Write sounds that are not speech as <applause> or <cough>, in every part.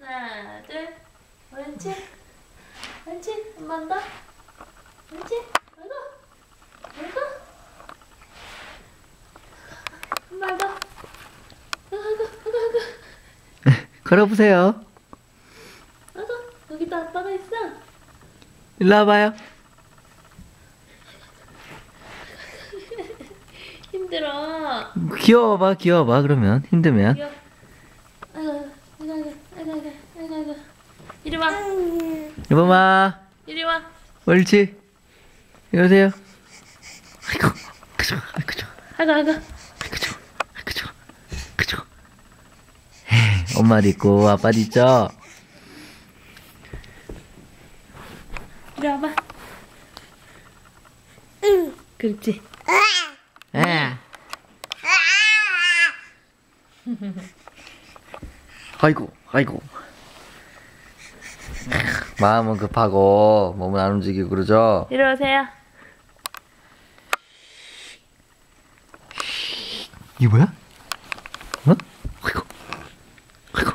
하나, 둘. 옳지. 옳지. 한번 더. 옳지. 아이고. 아이고. 한번 더. 아이고, 아이고, 아이고, 걸어보세요. 아이고. 여기도 아빠가 있어. 일로 와봐요. <laughs> 힘들어. 귀여워봐, 귀여워봐. 그러면 힘들면. 아이고, 아이고, 아이고, 아이고, 아이고, 아이고, 아이고. 이리 와. 여보마, 이리 와. 옳지. 이리 오세요. 아이고, 그죠, 아이고, 저, 아이고, 아이고. 아이고, 저, 아이고. 에이, 엄마도 있고 아빠도 있죠. 이리 와봐. 그렇지. 에. <laughs> 아이고, 아이고. <laughs> 마음은 급하고 몸은 안 움직이고 그러죠. 이리 오세요. 이게 뭐야? 어? 아이고, 아이고.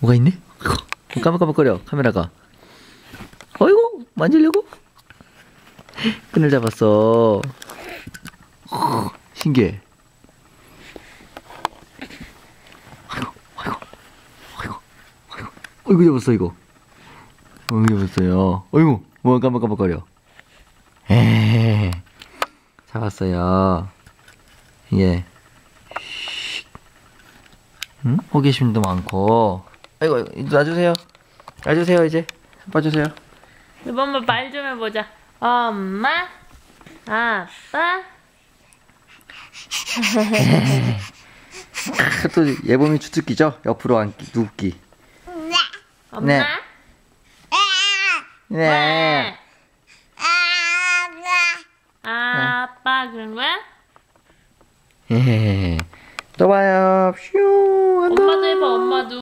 뭐가 있네? 아이고, 깜빡깜빡거려 카메라가. 아이고, 만지려고? <laughs> 끈을 잡았어. 어, 신기해. 아이고, 아이고, 아이고, 아이고 잡았어 이거. 어이구 잡았어요. 어이구, 뭐 깜빡깜빡거려. 에 잡았어요. 예. 응? 호기심도 많고. 아이고, 놔주세요. 놔주세요, 이제. 봐주세요. 이번 말좀 해보자. 엄마, 아빠, 또 예범이 주특기죠? 옆으로 앉기, 눕기. 엄마, 네. 네. 왜? 아빠 거야? 예. 또 봐요. 슈. 엄마도 해봐, 엄마도.